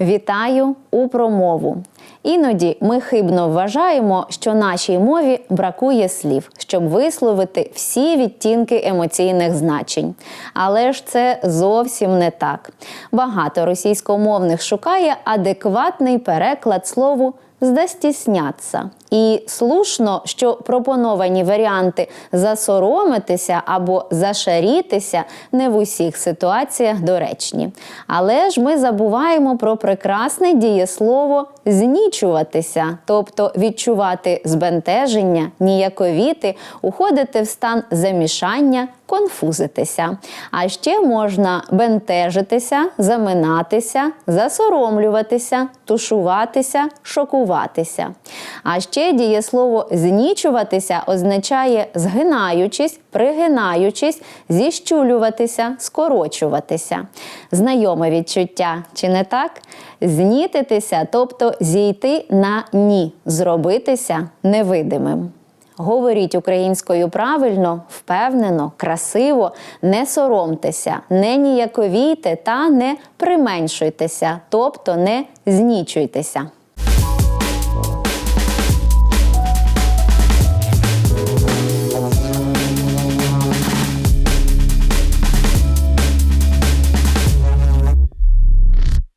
Вітаю у промову. Іноді ми хибно вважаємо, що нашій мові бракує слів, щоб висловити всі відтінки емоційних значень. Але ж це зовсім не так. Багато російськомовних шукає адекватний переклад слову «здастісняться». І слушно, що пропоновані варіанти засоромитися або зашарітися не в усіх ситуаціях доречні. Але ж ми забуваємо про прекрасне дієслово знічуватися, тобто відчувати збентеження, ніяковіти, уходити в стан замішання, конфузитися. А ще можна бентежитися, заминатися, засоромлюватися, тушуватися, шокуватися. А ще дієслово знічуватися означає згинаючись, пригинаючись, зіщулюватися, скорочуватися. Знайоме відчуття, чи не так? Знітитися, тобто зійти на ні, зробитися невидимим. Говоріть українською правильно, впевнено, красиво, не соромтеся, не ніяковійте та не применшуйтеся, тобто не знічуйтеся.